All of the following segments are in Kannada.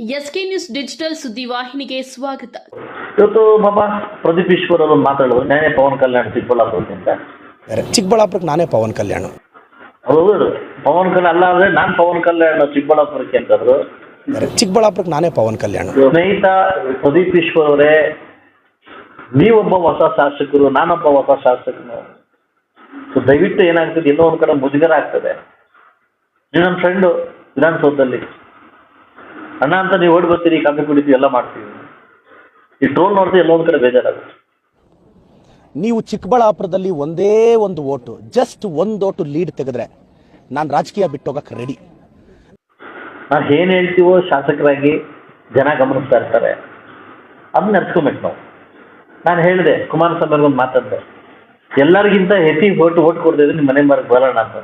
ಎಸ್ಕೆ ನ್ಯೂಸ್ ಡಿಜಿಟಲ್ ಸುದ್ದಿವಾಹಿನಿಗೆ ಸ್ವಾಗತ. ಇವತ್ತು ಬಾಬಾ ಪ್ರದೀಪ್ ಈಶ್ವರ್ ಅವರು ಮಾತಾಡುವ ನಾನೇ ಪವನ್ ಕಲ್ಯಾಣ್ ಚಿಕ್ಕಬಳ್ಳಾಪುರದಿಂದ. ಅಂತ ಬೇರೆ ಚಿಕ್ಕಬಳ್ಳಾಪುರಕ್ಕೆ ನಾನೇ ಪವನ್ ಕಲ್ಯಾಣ. ಹೌದು ಪವನ್ ಕಲ್ಯಾಣ್ ಅಲ್ಲ ಅಂದ್ರೆ ನಾನ್ ಪವನ್ ಕಲ್ಯಾಣ್ ಚಿಕ್ಕಬಳ್ಳಾಪುರಕ್ಕೆ ಅಂತಂದ್ರು. ಬೇರೆ ಚಿಕ್ಕಬಳ್ಳಾಪುರಕ್ಕೆ ನಾನೇ ಪವನ್ ಕಲ್ಯಾಣ. ಸ್ನೇಹಿತ ಪ್ರದೀಪ್ ಈಶ್ವರ್ ಅವರೇ ನೀವೊಬ್ಬ ಹೊಸ ಶಾಸಕರು ನಾನೊಬ್ಬ ಹೊಸ ಶಾಸಕನು. ಸೊ ದಯವಿಟ್ಟು ಏನಾಗ್ತದೆ ಎಲ್ಲೋ ಒಂದ್ ಕಡೆ ಮುಜುಗರ ಆಗ್ತದೆ. ನೀವು ನನ್ನ ಫ್ರೆಂಡು ವಿಧಾನಸೌಧದಲ್ಲಿ. ಅಣ್ಣ ಅಂತ ನೀವು ಓಡಿ ಬರ್ತೀರಿ ಕಾಫಿ ಕುಡಿತೀವಿ ಎಲ್ಲ ಮಾಡ್ತೀವಿ. ಈ ಟ್ರೋಲ್ ನೋಡ್ತೀವಿ ಎಲ್ಲ ಒಂದು ಕಡೆ ಬೇಜಾರಾಗುತ್ತೆ. ನೀವು ಚಿಕ್ಕಬಳ್ಳಾಪುರದಲ್ಲಿ ಒಂದೇ ಒಂದು ಓಟು ಜಸ್ಟ್ ಒಂದು ಓಟು ಲೀಡ್ ತೆಗೆದ್ರೆ ನಾನು ರಾಜಕೀಯ ಬಿಟ್ಟೋಗಕ್ಕೆ ರೆಡಿ ನಾವು ಏನು ಹೇಳ್ತೀವೋ ಶಾಸಕರಾಗಿ ಜನ ಗಮನಿಸ್ತಾ ಇರ್ತಾರೆ. ಅದನ್ನ ನಡ್ಸ್ಕೊಬೇಕು ನಾವು. ನಾನು ಹೇಳಿದೆ ಕುಮಾರಸ್ವಾಮಿ ಅವ್ರಿಗೆ ಒಂದು ಮಾತಾಡಿದೆ ಎಲ್ಲರಿಗಿಂತ ಹೆಚ್ಚಿಗೆ ಓಟ್ ಓಟ್ ಕೊಡ್ತಿದ್ರೆ ನಿಮ್ಮ ಮನೆ ಮಾರ್ಗ ಬರೋಣ ಅಂತ.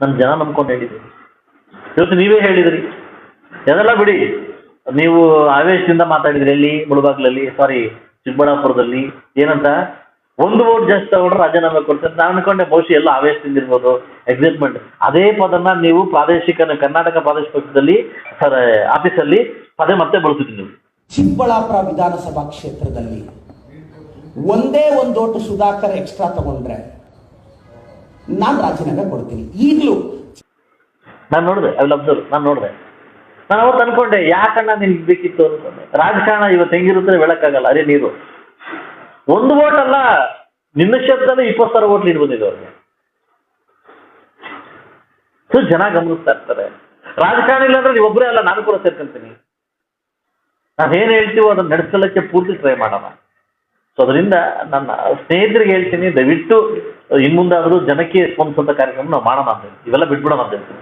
ನಮ್ಮ ಜನ ನಂಬ್ಕೊಂಡು ಹೇಳಿದ್ವಿ ಇವತ್ತು ನೀವೇ ಹೇಳಿದ್ರಿ. ಅದೆಲ್ಲ ಬಿಡಿ. ನೀವು ಆವೇಶದಿಂದ ಮಾತಾಡಿದ್ರಿ ಎಲ್ಲಿ ಮುಳುಬಾಗ್ಲಲ್ಲಿ ಸಾರಿ ಚಿಕ್ಕಬಳ್ಳಾಪುರದಲ್ಲಿ. ಏನಂತ? ಒಂದು ವೋಟ್ ಜಾಸ್ತಿ ತಗೊಂಡ್ರೆ ರಾಜೀನಾಮೆ ಕೊಡ್ತಾರೆ. ನಾನು ಅನ್ಕೊಂಡೆ ಬಹುಶಃ ಎಲ್ಲ ಆವೇಶದಿಂದ ಇರ್ಬೋದು ಎಕ್ಸೈಟ್ಮೆಂಟ್ ಅದೇ ಪದನ ನೀವು ಪ್ರಾದೇಶಿಕ ಕರ್ನಾಟಕ ಪ್ರಾದೇಶಿಕ ಪಕ್ಷದಲ್ಲಿ ಸರ್ ಆಫೀಸಲ್ಲಿ ಪದೇ ಮತ್ತೆ ಬಳಸಿದ್ರಿ ನೀವು. ಚಿಕ್ಕಬಳ್ಳಾಪುರ ವಿಧಾನಸಭಾ ಕ್ಷೇತ್ರದಲ್ಲಿ ಒಂದೇ ಒಂದು ಓಟು ಸುಧಾಕರ್ ಎಕ್ಸ್ಟ್ರಾ ತಗೊಂಡ್ರೆ ನಾನು ರಾಜೀನಾಮೆ ಕೊಡ್ತೀನಿ. ಈಗಲೂ ನಾನು ನೋಡಿದೆ ಐ ವಿಲ್ ಅಬ್ಸರ್ವ್ ನಾನು ನೋಡಿದೆ. ನಾನು ಅವತ್ತು ಅನ್ಕೊಂಡೆ ಯಾಕಣ್ಣ ನಿನ್ಗೆ ಬೇಕಿತ್ತು ಅನ್ಕೊಂಡೆ. ರಾಜಕಾರಣ ಇವತ್ತು ಹೆಂಗಿರುತ್ತೆ ಹೇಳಕ್ಕಾಗಲ್ಲ ಅದೇ ನೀರು. ಒಂದು ವೋಟ್ ಅಲ್ಲ ನಿನ್ನ ಶಬ್ದನ ಇಪ್ಪತ್ತು ಸಾವಿರ ವೋಟ್ ಲೀಡ್ ಬಂದಿದೆ ಅವ್ರಿಗೆ. ಸೊ, ಜನ ಗಮನಿಸ್ತಾ ಇರ್ತಾರೆ. ರಾಜಕಾರಣ ಇಲ್ಲ ಅಂದ್ರೆ ನೀವೊಬ್ಬರೇ ಅಲ್ಲ, ನಾನು ಕೂಡ ಸೇರ್ಕೊಂತೀನಿ. ನಾನು ಏನು ಹೇಳ್ತೀವೋ ಅದನ್ನ ನಡೆಸಲಿಕ್ಕೆ ಪೂರ್ತಿ ಟ್ರೈ ಮಾಡೋಣ. ಸೊ ಅದರಿಂದ ನನ್ನ ಸ್ನೇಹಿತರಿಗೆ ಹೇಳ್ತೀನಿ, ದಯವಿಟ್ಟು ಇನ್ಮುಂದಾದರೂ ಜನಕ್ಕೆ ಸ್ಪಂದಿಸುವಂಥ ಕಾರ್ಯಕ್ರಮ ನಾವು ಮಾಡೋಣ ಅಂತ ಇವೆಲ್ಲ ಬಿಟ್ಬಿಡೋಣ ಅಂತ ಹೇಳ್ತೀನಿ.